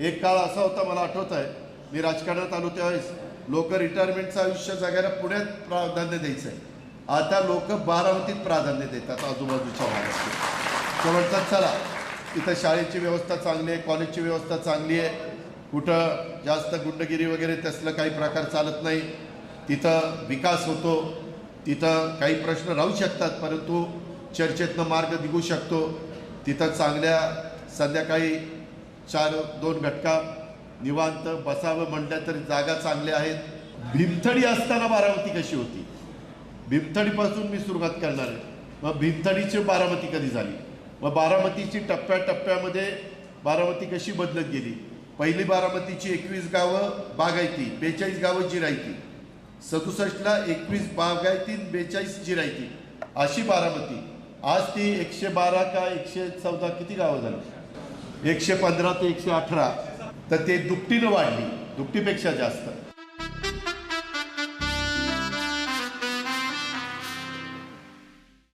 एक काळ असा होता मला आठवत आहे. मी राजकारणात आलो त्यावेळेस. लोक रिटायरमेंटचं आयुष्य जगायला पुण्यात प्राधान्य द्यायचं आहे आता लोक बारामतीत प्राधान्य देतात आजूबाजूच्या भागात. ते म्हणतात चला इथं शाळेची व्यवस्था चांगली आहे कॉलेजची व्यवस्था चांगली आहे. कुठं जास्त गुंडगिरी वगैरे तसलं काही प्रकार चालत नाही. तिथं विकास होतो. तिथं काही प्रश्न राहू शकतात परंतु चर्चेतनं मार्ग निघू शकतो. तिथं चांगल्या संध्याकाळी चार दोन घटका निवांत बसावं म्हटलं तरी जागा चांगल्या आहेत भीमथडी असताना बारामती कशी होती? भीमथडीपासून मी सुरुवात करणार आहे. मग भीमथडीची बारामती कधी झाली? मग बारामतीची टप्प्याटप्प्यामध्ये बारामती कशी बदलत गेली? पहिली बारामतीची एकवीस गावं बागायती बेचाळीस गावं जिरायती. सदुसष्टला एकवीस बागायती बेचाळीस जिरायती. अशी बारामती. आज ती एकशे बारा का एकशे चौदा किती गावं झाली? एकशे पंधरा ते एकशे अठरा तर ते दुपटीनं वाढली दुपटीपेक्षा जास्त.